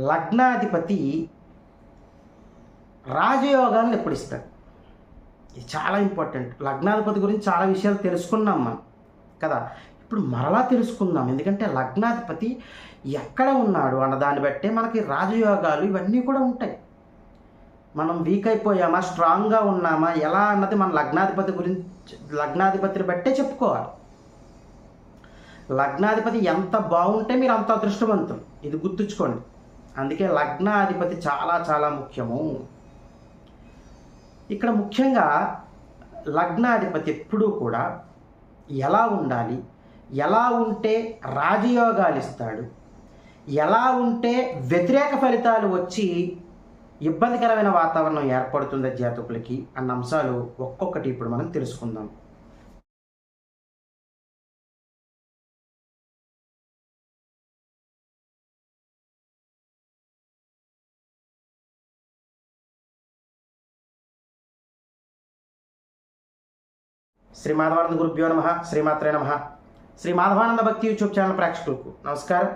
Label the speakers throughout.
Speaker 1: లగ్నాధిపతి రాజయోగాలను ఎప్పుడు ఇస్తాడు? ఇది చాలా ఇంపార్టెంట్. లగ్నాధిపతి గురించి చాలా విషయాలు తెలుసుకున్నాం మనం కదా? ఇప్పుడు మరలా తెలుసుకుందాం. ఎందుకంటే లగ్నాధిపతి ఎక్కడ ఉన్నాడు అన్న దాన్ని బట్టే మనకి రాజయోగాలు ఇవన్నీ కూడా ఉంటాయి. మనం వీక్ అయిపోయామా స్ట్రాంగ్గా ఉన్నామా ఎలా అన్నది మన లగ్నాధిపతి గురించి లగ్నాధిపతిని బట్టే చెప్పుకోవాలి. లగ్నాధిపతి ఎంత బాగుంటే మీరు అంత అదృష్టవంతం ఇది గుర్తుంచుకోండి. అందుకే లగ్నాధిపతి చాలా చాలా ముఖ్యము. ఇక్కడ ముఖ్యంగా లగ్నాధిపతి ఎప్పుడూ కూడా ఎలా ఉండాలి? ఎలా ఉంటే రాజయోగాలు ఇస్తాడు? ఎలా ఉంటే వ్యతిరేక ఫలితాలు వచ్చి ఇబ్బందికరమైన వాతావరణం ఏర్పడుతుంది జాతకులకి అన్న అంశాలు ఒక్కొక్కటి ఇప్పుడు మనం తెలుసుకుందాం. శ్రీ మాధవానంద గురుభ్యో నమ శ్రీమాత్రే నమ. శ్రీ మాధవానంద భక్తి యూట్యూబ్ ఛానల్ ప్రేక్షకులకు నమస్కారం.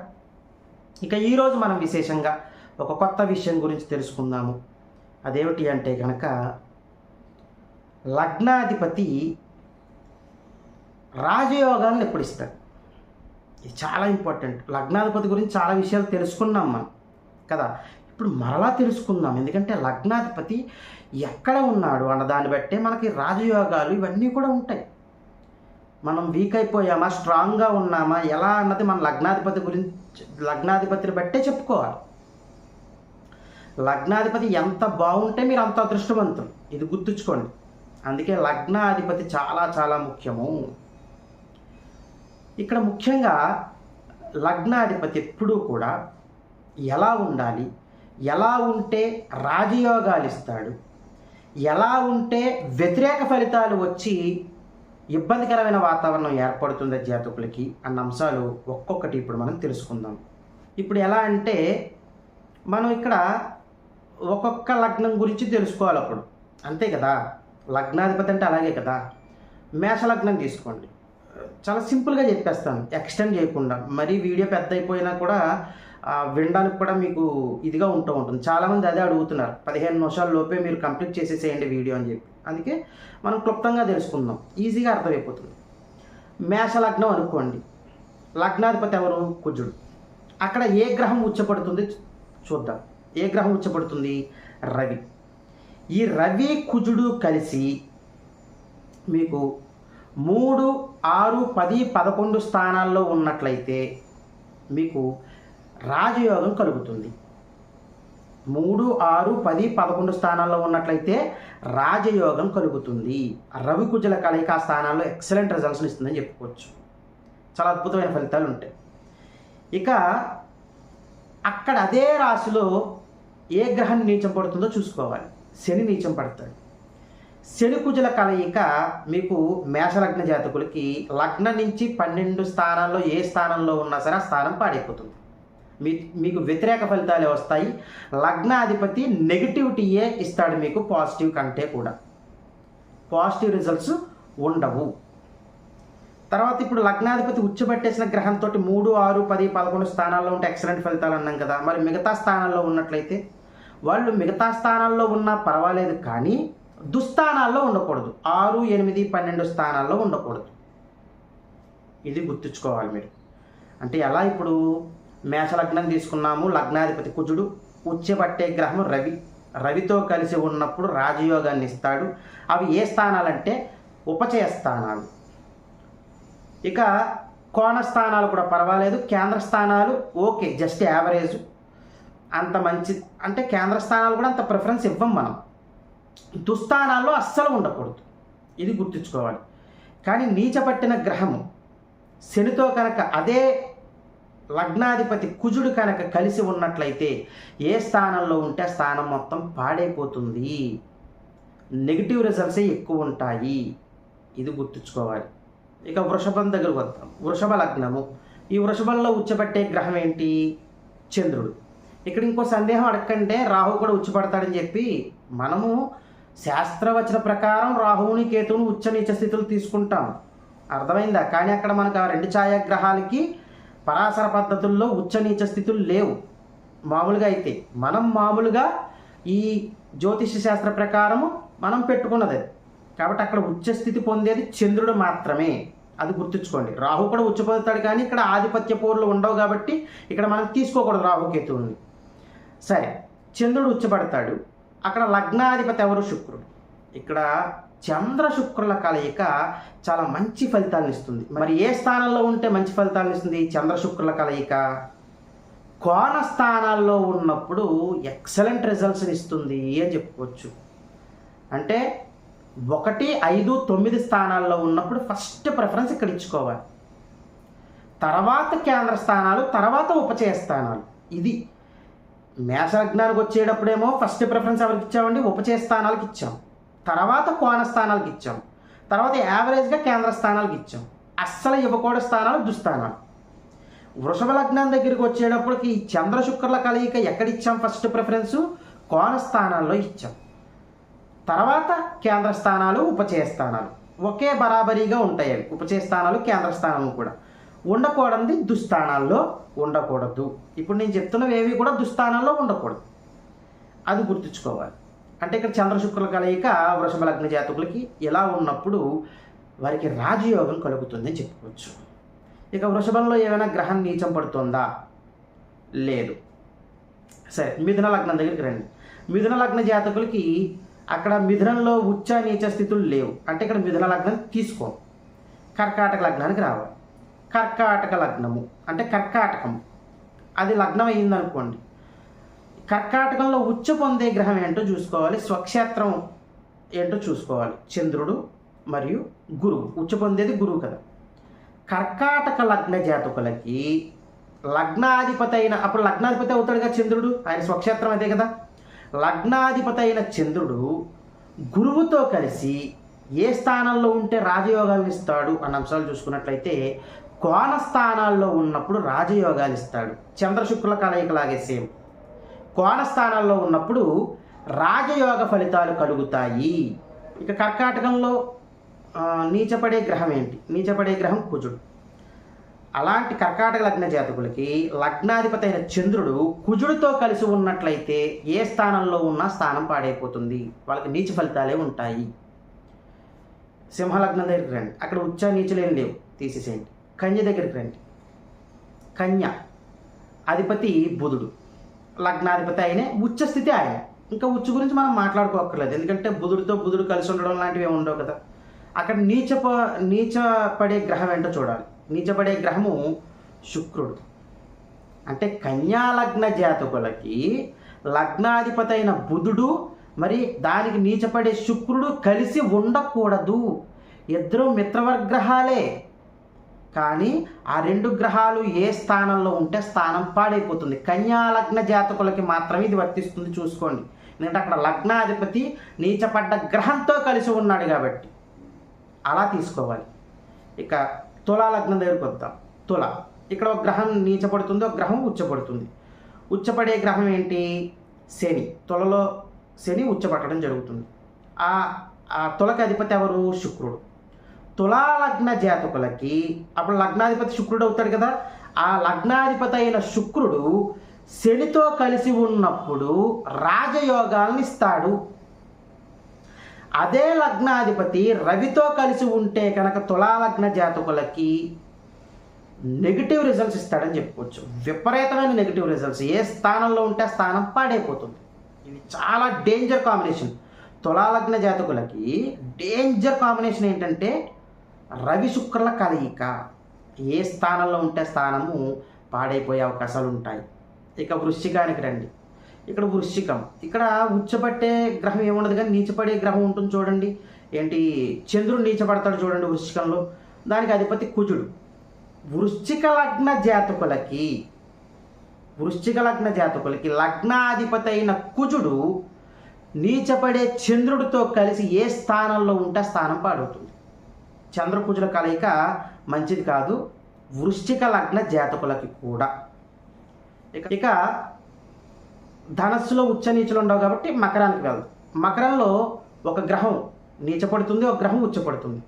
Speaker 1: ఇక ఈరోజు మనం విశేషంగా ఒక కొత్త విషయం గురించి తెలుసుకుందాము. అదేమిటి అంటే కనుక లగ్నాధిపతి రాజయోగాలను ఎప్పుడు ఇస్తాడు ఇది చాలా ఇంపార్టెంట్. లగ్నాధిపతి గురించి చాలా విషయాలు తెలుసుకున్నాం మనం. కదా? ఇప్పుడు మరలా తెలుసుకుందాం. ఎందుకంటే లగ్నాధిపతి ఎక్కడ ఉన్నాడు అన్న దాన్ని బట్టే మనకి రాజయోగాలు ఇవన్నీ కూడా ఉంటాయి. మనం వీక్ అయిపోయామా? స్ట్రాంగ్గా ఉన్నామా? ఎలా అన్నది మన లగ్నాధిపతి గురించి లగ్నాధిపతిని బట్టే చెప్పుకోవాలి. లగ్నాధిపతి ఎంత బాగుంటే మీరు అంత అదృష్టవంతులు. ఇది గుర్తుంచుకోండి. అందుకే లగ్నాధిపతి చాలా చాలా ముఖ్యము. ఇక్కడ ముఖ్యంగా లగ్నాధిపతి ఎప్పుడూ కూడా ఎలా ఉండాలి? ఎలా ఉంటే రాజయోగాలు ఇస్తాడు ఎలా ఉంటే వ్యతిరేక ఫలితాలు వచ్చి ఇబ్బందికరమైన వాతావరణం ఏర్పడుతుంది జాతకులకి అన్న అంశాలు ఒక్కొక్కటి ఇప్పుడు మనం తెలుసుకుందాం. ఇప్పుడు ఎలా అంటే మనం ఇక్కడ ఒక్కొక్క లగ్నం గురించి తెలుసుకోవాలి అప్పుడు. అంతే కదా? లగ్నాధిపతి అంటే అలాగే కదా? మేష లగ్నం తీసుకోండి. చాలా సింపుల్గా చెప్పేస్తాను. ఎక్స్టెండ్ చేయకుండా. మరీ వీడియో పెద్ద అయిపోయినా కూడా వినడానికి కూడా మీకు ఇదిగా ఉంటూ ఉంటుంది. చాలామంది అదే అడుగుతున్నారు. పదిహేను నిమిషాల లోపే మీరు కంప్లీట్ చేసేసేయండి వీడియో అని చెప్పి. అందుకే మనం క్లుప్తంగా తెలుసుకుందాం. ఈజీగా అర్థమైపోతుంది. మేష లగ్నం అనుకోండి. లగ్నాధిపతి ఎవరు? కుజుడు. అక్కడ ఏ గ్రహం ఉచ్చపడుతుంది? చూద్దాం. ఏ గ్రహం ఉచ్చపడుతుంది? రవి. ఈ రవి కుజుడు కలిసి మీకు మూడు ఆరు పది పదకొండు స్థానాల్లో ఉన్నట్లయితే మీకు రాజయోగం కలుగుతుంది. మూడు ఆరు పది పదకొండు స్థానాల్లో ఉన్నట్లయితే రాజయోగం కలుగుతుంది. రవి కుజల కలయిక ఆ స్థానాల్లో ఎక్సలెంట్ రిజల్ట్స్ని ఇస్తుందని చెప్పుకోవచ్చు. చాలా అద్భుతమైన ఫలితాలు ఉంటాయి. ఇక అక్కడ అదే రాశిలో ఏ గ్రహం నీచం పడుతుందో చూసుకోవాలి. శని నీచం పడతాడు. శని కుజల కలయిక మీకు మేషలగ్న జాతకులకి లగ్నం నుంచి పన్నెండు స్థానాల్లో ఏ స్థానంలో ఉన్నా సరే ఆ స్థానం పాడైపోతుంది. మీ మీకు వ్యతిరేక ఫలితాలే వస్తాయి. లగ్నాధిపతి నెగిటివిటీయే ఇస్తాడు మీకు? పాజిటివ్ కంటే కూడా. పాజిటివ్ రిజల్ట్స్ ఉండవు. తర్వాత ఇప్పుడు లగ్నాధిపతి ఉచ్చబెట్టేసిన గ్రహంతో మూడు ఆరు పది పదకొండు స్థానాల్లో ఉంటే ఎక్సలెంట్ ఫలితాలు అన్నాం కదా. మరి మిగతా స్థానాల్లో ఉన్నట్లయితే? వాళ్ళు మిగతా స్థానాల్లో ఉన్నా పర్వాలేదు కానీ దుస్థానాల్లో ఉండకూడదు. ఆరు ఎనిమిది పన్నెండు స్థానాల్లో ఉండకూడదు. ఇది గుర్తుంచుకోవాలి మీరు. అంటే ఎలా ఇప్పుడు? మేషలగ్నం తీసుకున్నాము. లగ్నాధిపతి కుజుడు ఉచ్చబట్టే గ్రహం రవి. రవితో కలిసి ఉన్నప్పుడు రాజయోగాన్ని ఇస్తాడు. అవి ఏ స్థానాలంటే ఉపచయ స్థానాలు. ఇక కోణ స్థానాలు కూడా పర్వాలేదు. కేంద్ర స్థానాలు ఓకే జస్ట్ యావరేజ్. అంత మంచి అంటే కేంద్ర స్థానాలు కూడా అంత ప్రిఫరెన్స్ ఇవ్వం మనం. దుస్థానాల్లో అస్సలు ఉండకూడదు. ఇది గుర్తుంచుకోవాలి. కానీ నీచపట్టిన గ్రహము శనితో కనుక అదే లగ్నాధిపతి కుజుడు కనుక కలిసి ఉన్నట్లయితే ఏ స్థానంలో ఉంటే ఆ స్థానం మొత్తం పాడైపోతుంది. నెగిటివ్ రిజల్ట్సే ఎక్కువ ఉంటాయి. ఇది గుర్తుంచుకోవాలి. ఇక వృషభం దగ్గరకు వద్దాం. వృషభ లగ్నము. ఈ వృషభంలో ఉచ్చబట్టే గ్రహం ఏంటి? చంద్రుడు. ఇక్కడ ఇంకో సందేహం అడగంటే రాహు కూడా ఉచ్చపడతాడని చెప్పి మనము శాస్త్రవచన ప్రకారం రాహువుని కేతువుని ఉచ్చ నీచ స్థితులు తీసుకుంటాం. అర్థమైందా? కానీ అక్కడ మనకు ఆ రెండు ఛాయాగ్రహాలకి పరాశర పద్ధతుల్లో ఉచ్చ నీచ స్థితులు లేవు. మామూలుగా అయితే మనం మామూలుగా ఈ జ్యోతిష శాస్త్ర ప్రకారము మనం పెట్టుకున్నది కాబట్టి అక్కడ ఉచ్చ స్థితి పొందేది చంద్రుడు మాత్రమే. అది గుర్తుంచుకోండి. రాహు కూడా ఉచ్చ పొందుతాడు కానీ ఇక్కడ ఆధిపత్య పోరులు ఉండవు కాబట్టి ఇక్కడ మనం తీసుకోకూడదు రాహుకేతువుని సరే చంద్రుడు ఉచ్చపడతాడు. అక్కడ లగ్నాధిపతి ఎవరు? శుక్రుడు. ఇక్కడ చంద్ర శుక్రుల కలయిక చాలా మంచి ఫలితాలను ఇస్తుంది. మరి ఏ స్థానంలో ఉంటే మంచి ఫలితాలను ఇస్తుంది చంద్ర శుక్రుల కలయిక? కోణ స్థానాల్లో ఉన్నప్పుడు ఎక్సలెంట్ రిజల్ట్స్ని ఇస్తుంది అని చెప్పుకోవచ్చు. అంటే ఒకటి ఐదు తొమ్మిది స్థానాల్లో ఉన్నప్పుడు ఫస్ట్ ప్రిఫరెన్స్ ఇక్కడ ఇచ్చుకోవాలి. తర్వాత కేంద్ర స్థానాలు తర్వాత ఉపచయ స్థానాలు. ఇది మేషలగ్నానికి వచ్చేటప్పుడేమో ఫస్ట్ ప్రిఫరెన్స్ ఎవరికి ఇచ్చామండి? ఉపచయ స్థానాలకు ఇచ్చాము తర్వాత కోణ స్థానాలకు ఇచ్చాం. తర్వాత యావరేజ్గా కేంద్ర స్థానాలకు ఇచ్చాం. అస్సలు ఇవ్వకూడని స్థానాలు దుస్థానాలు. వృషభ లగ్నం దగ్గరికి వచ్చేటప్పటికి ఈ చంద్ర కలయిక ఎక్కడ ఇచ్చాం? ఫస్ట్ ప్రిఫరెన్సు కోణ స్థానాల్లో ఇచ్చాం. తర్వాత కేంద్ర స్థానాలు ఉపచయ స్థానాలు. ఒకే బరాబరీగా ఉంటాయి అవి. ఉపచయ స్థానాలు కేంద్ర స్థానాలు కూడా. ఉండకూడదు దుస్థానాల్లో ఉండకూడదు. ఇప్పుడు నేను చెప్తున్నవి ఏవి కూడా దుస్థానాల్లో ఉండకూడదు. అది గుర్తుంచుకోవాలి. అంటే ఇక్కడ చంద్ర శుక్రుల కలయిక వృషభ లగ్న జాతకులకి ఎలా ఉన్నప్పుడు వారికి రాజయోగం కలుగుతుందని చెప్పుకోవచ్చు. ఇక వృషభంలో ఏమైనా గ్రహం నీచం పడుతుందా? లేదు. సరే మిథున లగ్నం దగ్గరికి రండి. మిథున లగ్న జాతకులకి అక్కడ మిథునంలో ఉచ్చ నీచ స్థితులు లేవు. అంటే ఇక్కడ మిథున లగ్నం తీసుకో కర్కాటక లగ్నానికి రావాలి. కర్కాటక లగ్నము అంటే కర్కాటకం. అది లగ్నం అయిందనుకోండి కర్కాటకంలో ఉచ్చ పొందే గ్రహం ఏంటో చూసుకోవాలి. స్వక్షేత్రం ఏంటో చూసుకోవాలి. చంద్రుడు మరియు గురువు. ఉచ్చ పొందేది గురువు కదా. కర్కాటక లగ్న జాతకులకి లగ్నాధిపతి అయిన అప్పుడు లగ్నాధిపతి అవుతాడుగా చంద్రుడు. ఆయన స్వక్షేత్రం అదే కదా. లగ్నాధిపతి అయిన చంద్రుడు గురువుతో కలిసి ఏ స్థానంలో ఉంటే రాజయోగాలు ఇస్తాడు అన్న అంశాలు చూసుకున్నట్లయితే కోణ స్థానాల్లో ఉన్నప్పుడు రాజయోగాలు ఇస్తాడు. చంద్రశుక్ల కలయిక కలయికలాగే సేమ్. కోణ స్థానాల్లో ఉన్నప్పుడు రాజయోగ ఫలితాలు కలుగుతాయి. ఇక కర్కాటకంలో నీచపడే గ్రహం ఏంటి? నీచపడే గ్రహం కుజుడు. అలాంటి కర్కాటక లగ్న జాతకులకి లగ్నాధిపతి అయిన చంద్రుడు కుజుడితో కలిసి ఉన్నట్లయితే ఏ స్థానంలో ఉన్నా స్థానం పాడైపోతుంది. వాళ్ళకి నీచ ఫలితాలే ఉంటాయి. సింహలగ్నం దగ్గరికి రండి. అక్కడ ఉచ్చ నీచులేం లేవు. తీసేసేయండి. కన్య దగ్గరికి రండి. కన్య. అధిపతి బుధుడు. లగ్నాధిపతి ఆయనే ఉచ్చ స్థితి ఆయన. ఇంకా ఉచ్చు గురించి మనం మాట్లాడుకోక్కర్లేదు. ఎందుకంటే బుధుడితో బుధుడు కలిసి ఉండడం లాంటివి ఏమి ఉండవు కదా. అక్కడ నీచ నీచ పడే గ్రహం ఏంటో చూడాలి. నీచపడే గ్రహము శుక్రుడు. అంటే కన్యా లగ్న జాతకులకి లగ్నాధిపతి అయిన బుధుడు మరి దానికి నీచపడే శుక్రుడు కలిసి ఉండకూడదు. ఇద్దరు మిత్రవర్గ్రహాలే. కానీ ఆ రెండు గ్రహాలు ఏ స్థానంలో ఉంటే స్థానం పాడైపోతుంది. కన్యా లగ్న జాతకులకి మాత్రమే ఇది వర్తిస్తుంది చూసుకోండి. ఎందుకంటే అక్కడ లగ్నాధిపతి నీచపడ్డ గ్రహంతో కలిసి ఉన్నాడు కాబట్టి అలా తీసుకోవాలి. ఇక తులా లగ్నం దగ్గరికి వద్దాం. తుల. ఇక్కడ ఒక గ్రహం నీచపడుతుంది ఒక గ్రహం ఉచ్చపడుతుంది. ఉచ్చపడే గ్రహం ఏంటి? శని. తులలో శని ఉచ్చపట్టడం జరుగుతుంది. ఆ ఆ తులకి అధిపతి ఎవరు? శుక్రుడు. తులాలగ్న జాతకులకి అప్పుడు లగ్నాధిపతి శుక్రుడు అవుతాడు కదా. ఆ లగ్నాధిపతి అయిన శుక్రుడు శనితో కలిసి ఉన్నప్పుడు రాజయోగాల్ని ఇస్తాడు. అదే లగ్నాధిపతి రవితో కలిసి ఉంటే కనుక తులాలగ్న జాతకులకి నెగిటివ్ రిజల్ట్స్ ఇస్తాడని చెప్పుకోవచ్చు. విపరీతమైన నెగిటివ్ రిజల్ట్స్. ఏ స్థానంలో ఉంటే ఆ స్థానం పాడైపోతుంది. ఇది చాలా డేంజర్ కాంబినేషన్. తులాలగ్న జాతకులకి డేంజర్ కాంబినేషన్ ఏంటంటే రవి శుక్రుల కలయిక. ఏ స్థానంలో ఉంటే స్థానము పాడైపోయే అవకాశాలు ఉంటాయి. ఇక వృశ్చికానికి రండి. ఇక్కడ వృశ్చికం. ఇక్కడ ఉచ్చపట్టే గ్రహం ఏముండదు కానీ నీచపడే గ్రహం ఉంటుంది చూడండి. ఏంటి? చంద్రుడు నీచపడతాడు చూడండి వృశ్చికంలో. దానికి అధిపతి కుజుడు. వృశ్చిక లగ్న జాతకులకి వృశ్చిక లగ్న జాతకులకి లగ్నాధిపతి అయిన కుజుడు నీచపడే చంద్రుడితో కలిసి ఏ స్థానంలో ఉంటే స్థానం పాడవుతుంది. చంద్రకుజుల కలయిక మంచిది కాదు. వృశ్చిక లగ్న జాతకులకి కూడా. ఇక ఇక ధనస్సులో ఉచ్చ నీచులు ఉండవు కాబట్టి మకరానికి వెళ్దాం. మకరంలో ఒక గ్రహం నీచపడుతుంది ఒక గ్రహం ఉచ్చపడుతుంది.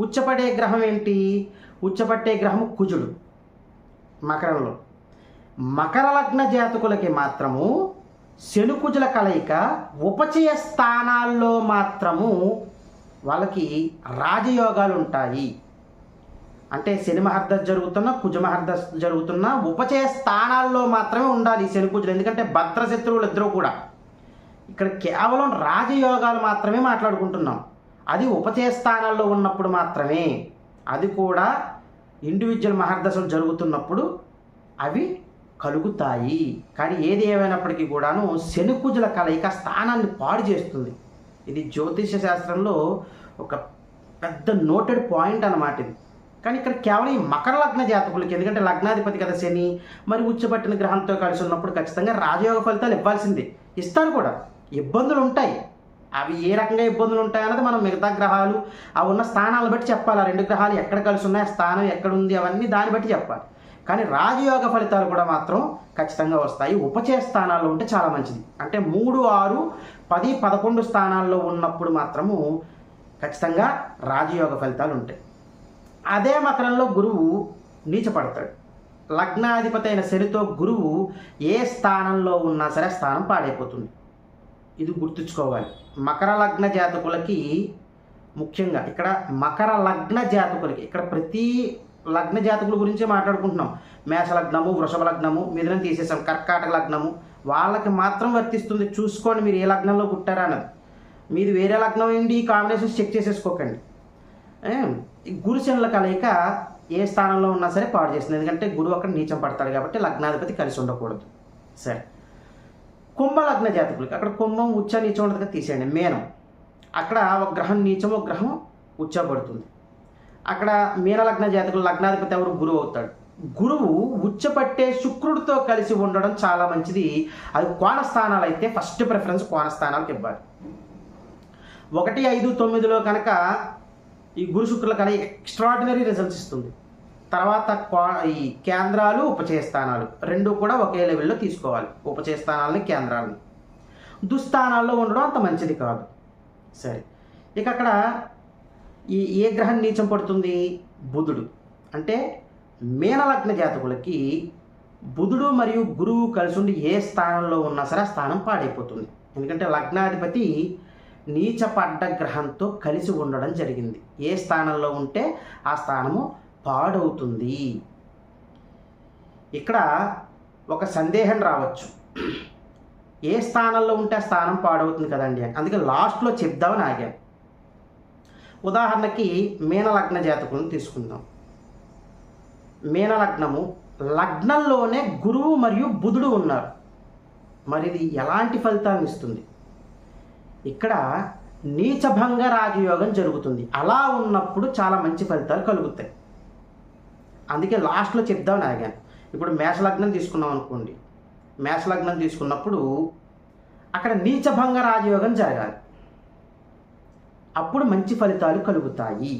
Speaker 1: ఉచ్చపడే గ్రహం ఏంటి? ఉచ్చపట్టే గ్రహం కుజుడు మకరంలో. మకర లగ్న జాతకులకి మాత్రము శనుకుజుల కలయిక ఉపచయ స్థానాల్లో మాత్రము వాళ్ళకి రాజయోగాలు ఉంటాయి అంటే శని మహర్దశ జరుగుతున్న కుజ మహర్దశ జరుగుతున్న ఉపచయ స్థానాల్లో మాత్రమే ఉండాలి శని కుజులు. ఎందుకంటే భద్రశత్రువులు ఇద్దరు కూడా. ఇక్కడ కేవలం రాజయోగాలు మాత్రమే మాట్లాడుకుంటున్నాం. అది ఉపచయ స్థానాల్లో ఉన్నప్పుడు మాత్రమే. అది కూడా ఇండివిజువల్ మహర్దశలు జరుగుతున్నప్పుడు అవి కలుగుతాయి. కానీ ఏది ఏమైనప్పటికీ కూడాను శనికుజుల కలయిక స్థానాన్ని పాడు చేస్తుంది. ఇది జ్యోతిష శాస్త్రంలో ఒక పెద్ద నోటెడ్ పాయింట్ అన్నమాట ఇది. కానీ ఇక్కడ కేవలం ఈ మకర లగ్న జాతకులకి ఎందుకంటే లగ్నాధిపతి కదా శని మరి ఉచ్చబట్టిన గ్రహంతో కలిసి ఉన్నప్పుడు ఖచ్చితంగా రాజయోగ ఫలితాలు ఇవ్వాల్సిందే. ఇస్తారు కూడా. ఇబ్బందులు ఉంటాయి. అవి ఏ రకంగా ఇబ్బందులు ఉంటాయన్నది మనం మిగతా గ్రహాలు ఆ ఉన్న స్థానాలను బట్టి చెప్పాలి. ఆ రెండు గ్రహాలు ఎక్కడ కలిసి ఉన్నాయి ఆ స్థానం ఎక్కడ ఉంది అవన్నీ దాన్ని బట్టి చెప్పాలి. కానీ రాజయోగ ఫలితాలు కూడా మాత్రం ఖచ్చితంగా వస్తాయి. ఉపచయ స్థానాల్లో ఉంటే చాలా మంచిది. అంటే మూడు ఆరు పది పదకొండు స్థానాల్లో ఉన్నప్పుడు మాత్రము ఖచ్చితంగా రాజయోగ ఫలితాలు ఉంటాయి. అదే మకరంలో గురువు నీచపడతాడు. లగ్నాధిపతి అయిన శనితో గురువు ఏ స్థానంలో ఉన్నా సరే స్థానం పాడైపోతుంది. ఇది గుర్తుంచుకోవాలి. మకర లగ్న జాతకులకి ముఖ్యంగా ఇక్కడ మకర లగ్న జాతకులకి ఇక్కడ ప్రతి లగ్న జాతకుల గురించి మాట్లాడుకుంటున్నాం. మేష లగ్నము వృషభ లగ్నము మిథునం తీసేసాం కర్కాటక లగ్నము. వాళ్ళకి మాత్రం వర్తిస్తుంది. చూసుకోండి మీరు ఏ లగ్నంలో పుట్టారా అన్నది. మీరు వేరే లగ్నం ఏంటి ఈ కాంబినేషన్స్ చెక్ చేసేసుకోకండి. గురుశనుల కలయిక ఏ స్థానంలో ఉన్నా సరే పాడు చేస్తుంది. ఎందుకంటే గురువు అక్కడ నీచం పడతాడు కాబట్టి లగ్నాధిపతి కలిసి ఉండకూడదు. సరే. కుంభ లగ్న జాతకులకి అక్కడ కుంభం ఉచ్చ నీచం ఉండదుగా తీసేయండి. మేనం. అక్కడ ఒక గ్రహం నీచం ఒక గ్రహం ఉచ్చబడుతుంది అక్కడ మీనలగ్న జాతకులు లగ్నాధిపతి ఎవరు? గురువు అవుతాడు. గురువు ఉచ్చపట్టే శుక్రుడితో కలిసి ఉండడం చాలా మంచిది. అది కోణస్థానాలు అయితే ఫస్ట్ ప్రిఫరెన్స్ కోణస్థానాలకు ఇవ్వాలి. ఒకటి ఐదు తొమ్మిదిలో కనుక ఈ గురు శుక్రుల కనుక ఎక్స్ట్రాడినరీ రిజల్ట్స్ ఇస్తుంది. తర్వాత ఈ కేంద్రాలు ఉపచయ స్థానాలు. రెండు కూడా ఒకే లెవెల్లో తీసుకోవాలి. ఉపచయ స్థానాలని కేంద్రాలని. దుస్థానాల్లో ఉండడం అంత మంచిది కాదు. సరే. ఇక అక్కడ ఈ ఏ గ్రహం నీచం పడుతుంది? బుధుడు. అంటే మీనలగ్న జాతకులకి బుధుడు మరియు గురువు కలిసి ఉండి ఏ స్థానంలో ఉన్నా సరే ఆ స్థానం పాడైపోతుంది. ఎందుకంటే లగ్నాధిపతి నీచపడ్డ గ్రహంతో కలిసి ఉండడం జరిగింది. ఏ స్థానంలో ఉంటే ఆ స్థానము పాడవుతుంది. ఇక్కడ ఒక సందేహం రావచ్చు. ఏ స్థానంలో ఉంటే ఆ స్థానం పాడవుతుంది కదండి. అందుకే లాస్ట్లో చెప్దామని ఆగాను. ఉదాహరణకి మీనలగ్న జాతకులను తీసుకుందాం. మీనలగ్నము లగ్నంలోనే గురువు మరియు బుధుడు ఉన్నారు. మరి ఇది ఎలాంటి ఫలితాన్ని ఇస్తుంది? ఇక్కడ నీచభంగ రాజయోగం జరుగుతుంది. అలా ఉన్నప్పుడు చాలా మంచి ఫలితాలు కలుగుతాయి. అందుకే లాస్ట్లో చెప్దామని ఆగాను ఇప్పుడు మేషలగ్నం తీసుకున్నాం అనుకోండి. మేషలగ్నం తీసుకున్నప్పుడు అక్కడ నీచభంగ రాజయోగం జరగాలి. అప్పుడు మంచి ఫలితాలు కలుగుతాయి.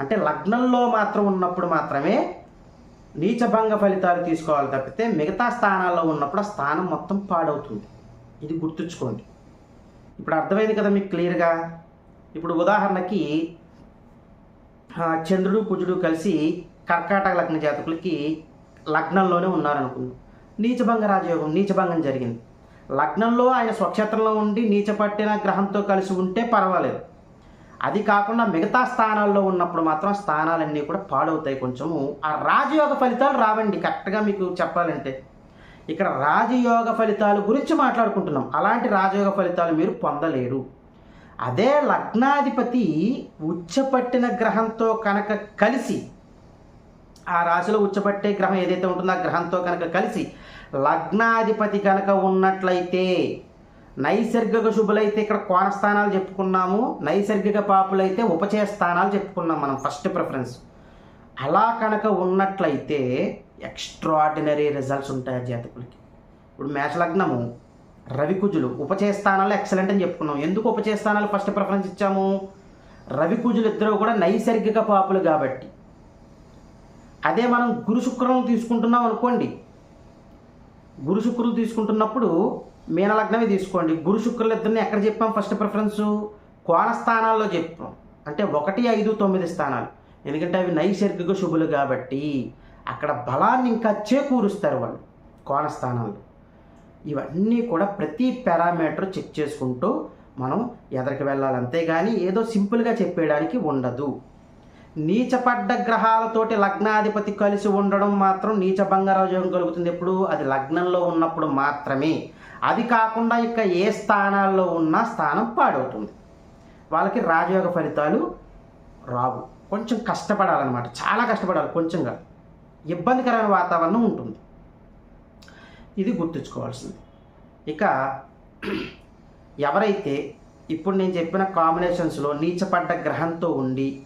Speaker 1: అంటే లగ్నంలో మాత్రం ఉన్నప్పుడు మాత్రమే నీచభంగ ఫలితాలు తీసుకోవాలి తప్పితే మిగతా స్థానాల్లో ఉన్నప్పుడు ఆ స్థానం మొత్తం పాడవుతుంది. ఇది గుర్తుంచుకోండి. ఇప్పుడు అర్థమైంది కదా మీకు క్లియర్గా? ఇప్పుడు ఉదాహరణకి చంద్రుడు కుజుడు కలిసి కర్కాటక లగ్న జాతకులకి లగ్నంలోనే ఉన్నారనుకున్నాం నీచభంగ రాజయోగం నీచభంగం జరిగింది. లగ్నంలో ఆయన స్వక్షేత్రంలో ఉండి నీచపట్టిన గ్రహంతో కలిసి ఉంటే పర్వాలేదు. అది కాకుండా మిగతా స్థానాల్లో ఉన్నప్పుడు మాత్రం స్థానాలన్నీ కూడా పాడవుతాయి కొంచెము. ఆ రాజయోగ ఫలితాలు రావండి. కరెక్ట్గా మీకు చెప్పాలంటే. ఇక్కడ రాజయోగ ఫలితాల గురించి మాట్లాడుకుంటున్నాం. అలాంటి రాజయోగ ఫలితాలు మీరు పొందలేరు. అదే లగ్నాధిపతి ఉచ్చపట్టిన గ్రహంతో కనుక కలిసి ఆ రాశిలో ఉచ్చపట్టే గ్రహం ఏదైతే ఉంటుందో ఆ గ్రహంతో కనుక కలిసి లగ్నాధిపతి కనుక ఉన్నట్లయితే నైసర్గిక శుభులైతే ఇక్కడ కోణ స్థానాలు చెప్పుకున్నాము. నైసర్గిక పాపులైతే ఉపచయ స్థానాలు చెప్పుకున్నాం మనం ఫస్ట్ ప్రిఫరెన్స్. అలా కనుక ఉన్నట్లయితే ఎక్స్ట్రాడినరీ రిజల్ట్స్ ఉంటాయి జాతకులకి. ఇప్పుడు మేషలగ్నము రవికుజులు ఉపచయ స్థానాలు ఎక్సలెంట్ అని చెప్పుకున్నాం. ఎందుకు ఉపచయ స్థానాలు ఫస్ట్ ప్రిఫరెన్స్ ఇచ్చాము? రవికుజులు ఇద్దరు కూడా నైసర్గిక పాపులు కాబట్టి. అదే మనం గురు శుక్రం తీసుకుంటున్నాం అనుకోండి. గురు శుక్రులు తీసుకుంటున్నప్పుడు మీనలగ్నమే తీసుకోండి. గురు శుక్రులు ఇద్దరిని ఎక్కడ చెప్పాం? ఫస్ట్ ప్రిఫరెన్స్ కోణ స్థానాల్లో చెప్పాం. అంటే ఒకటి ఐదు తొమ్మిది స్థానాలు. ఎందుకంటే అవి నైసర్గిక శుభులు కాబట్టి అక్కడ బలాన్ని ఇంకా చేకూరుస్తారు వాళ్ళు కోణ స్థానాలు ఇవన్నీ కూడా ప్రతి పారామీటర్ చెక్ చేసుకుంటూ మనం ఎదరికి వెళ్ళాలి. అంతేగాని ఏదో సింపుల్గా చెప్పేయడానికి ఉండదు. నీచపడ్డ గ్రహాలతోటి లగ్నాధిపతి కలిసి ఉండడం మాత్రం నీచ బంగారాజయోగం కలుగుతుంది. ఎప్పుడు? అది లగ్నంలో ఉన్నప్పుడు మాత్రమే. అది కాకుండా ఇక ఏ స్థానాల్లో ఉన్నా స్థానం పాడవుతుంది. వాళ్ళకి రాజయోగ ఫలితాలు రావు. కొంచెం కష్టపడాలన్నమాట. చాలా కష్టపడాలి కొంచెంగా. ఇబ్బందికరమైన వాతావరణం ఉంటుంది. ఇది గుర్తుంచుకోవాల్సింది. ఇక ఎవరైతే ఇప్పుడు నేను చెప్పిన కాంబినేషన్స్లో నీచపడ్డ గ్రహంతో ఉండి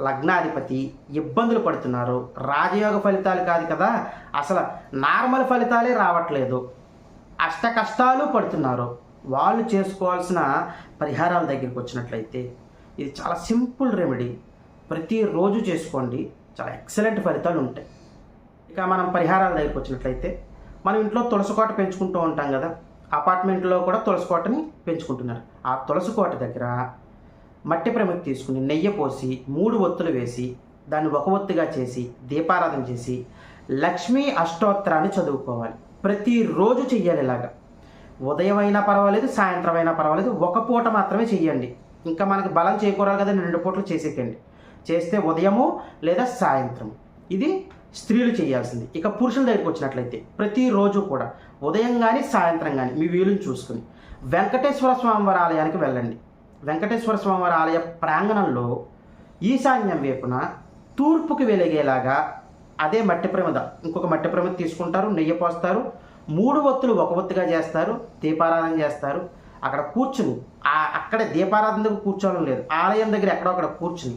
Speaker 1: లగ్నాధిపతి ఇబ్బందులు పడుతున్నారు. రాజయోగ ఫలితాలు కాదు కదా. అసలు నార్మల్ ఫలితాలే రావట్లేదు. అష్ట కష్టాలు పడుతున్నారు. వాళ్ళు చేసుకోవాల్సిన పరిహారాల దగ్గరికి వచ్చినట్లయితే ఇది చాలా సింపుల్ రెమెడీ. ప్రతిరోజు చేసుకోండి. చాలా ఎక్సలెంట్ ఫలితాలు ఉంటాయి. ఇక మనం పరిహారాల దగ్గరికి వచ్చినట్లయితే మనం ఇంట్లో తులసి కోట పెంచుకుంటూ ఉంటాం కదా. అపార్ట్మెంట్లో కూడా తులసి కోటని పెంచుకుంటున్నారు. ఆ తులసి కోట దగ్గర మట్టి ప్రమికి తీసుకుని నెయ్యి పోసి మూడు ఒత్తులు వేసి దాన్ని ఒక ఒత్తుగా చేసి దీపారాధన చేసి లక్ష్మీ అష్టోత్తరాన్ని చదువుకోవాలి. ప్రతిరోజు చెయ్యాలి ఇలాగా. ఉదయం అయినా పర్వాలేదు సాయంత్రం అయినా పర్వాలేదు ఒక పూట మాత్రమే చెయ్యండి. ఇంకా మనకి బలం చేకూరాలి కదండి రెండు పూటలు చేసేకండి. చేస్తే ఉదయము లేదా సాయంత్రం ఇది స్త్రీలు చేయాల్సింది. ఇక పురుషుల దగ్గరికి వచ్చినట్లయితే ప్రతిరోజు కూడా ఉదయం కానీ సాయంత్రం కానీ మీ వీలుని చూసుకుని వెంకటేశ్వర స్వామి వారి ఆలయానికి వెళ్ళండి. వెంకటేశ్వర స్వామి వారి ఆలయ ప్రాంగణంలో ఈశాన్యం వైపున తూర్పుకి వెలిగేలాగా అదే మట్టి ప్రమిద. ఇంకొక మట్టి ప్రమిద తీసుకుంటారు నెయ్యి పోస్తారు మూడు ఒత్తులు ఒక ఒత్తుగా చేస్తారు దీపారాధన చేస్తారు. అక్కడ కూర్చుని ఆ అక్కడ దీపారాధన దగ్గర కూర్చోవడం లేదు. ఆలయం దగ్గర ఎక్కడో అక్కడ కూర్చుని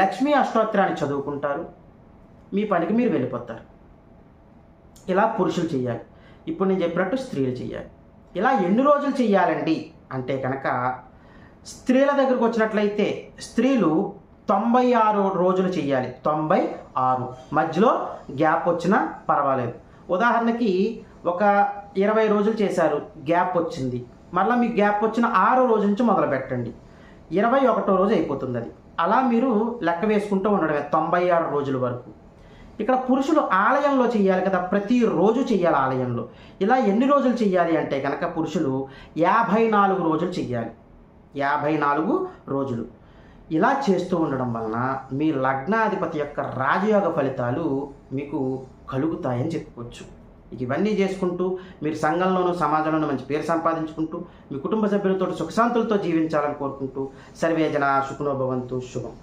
Speaker 1: లక్ష్మీ అష్టోత్తరాన్ని చదువుకుంటారు. మీ పనికి మీరు వెళ్ళిపోతారు. ఇలా పురుషులు చేయాలి ఇప్పుడు నేను చెప్పినట్టు స్త్రీలు చేయాలి ఇలా ఎన్ని రోజులు చేయాలండి అంటే కనుక స్త్రీల దగ్గరకు వచ్చినట్లయితే స్త్రీలు తొంభై ఆరు రోజులు చేయాలి తొంభై ఆరు. మధ్యలో గ్యాప్ వచ్చినా పర్వాలేదు. ఉదాహరణకి ఒక ఇరవై రోజులు చేశారు గ్యాప్ వచ్చింది. మళ్ళీ మీకు గ్యాప్ వచ్చిన ఆరో రోజు నుంచి మొదలు పెట్టండి. ఇరవై ఒకటో రోజు అయిపోతుంది అది. అలా మీరు లెక్క వేసుకుంటూ ఉండడమే తొంభై ఆరు రోజుల వరకు. ఇక్కడ పురుషులు ఆలయంలో చేయాలి కదా ప్రతిరోజు చేయాలి ఆలయంలో. ఇలా ఎన్ని రోజులు చేయాలి అంటే కనుక పురుషులు యాభై నాలుగు రోజులు చెయ్యాలి. యాభై నాలుగు రోజులు. ఇలా చేస్తూ ఉండడం వలన మీ లగ్నాధిపతి యొక్క రాజయోగ ఫలితాలు మీకు కలుగుతాయని చెప్పుకోవచ్చు. ఇవన్నీ చేసుకుంటూ మీరు సంఘంలోనూ సమాజంలోనూ మంచి పేరు సంపాదించుకుంటూ మీ కుటుంబ సభ్యులతో సుఖశాంతులతో జీవించాలని కోరుకుంటూ సర్వేజన సుఖనోభవంతు శుభం.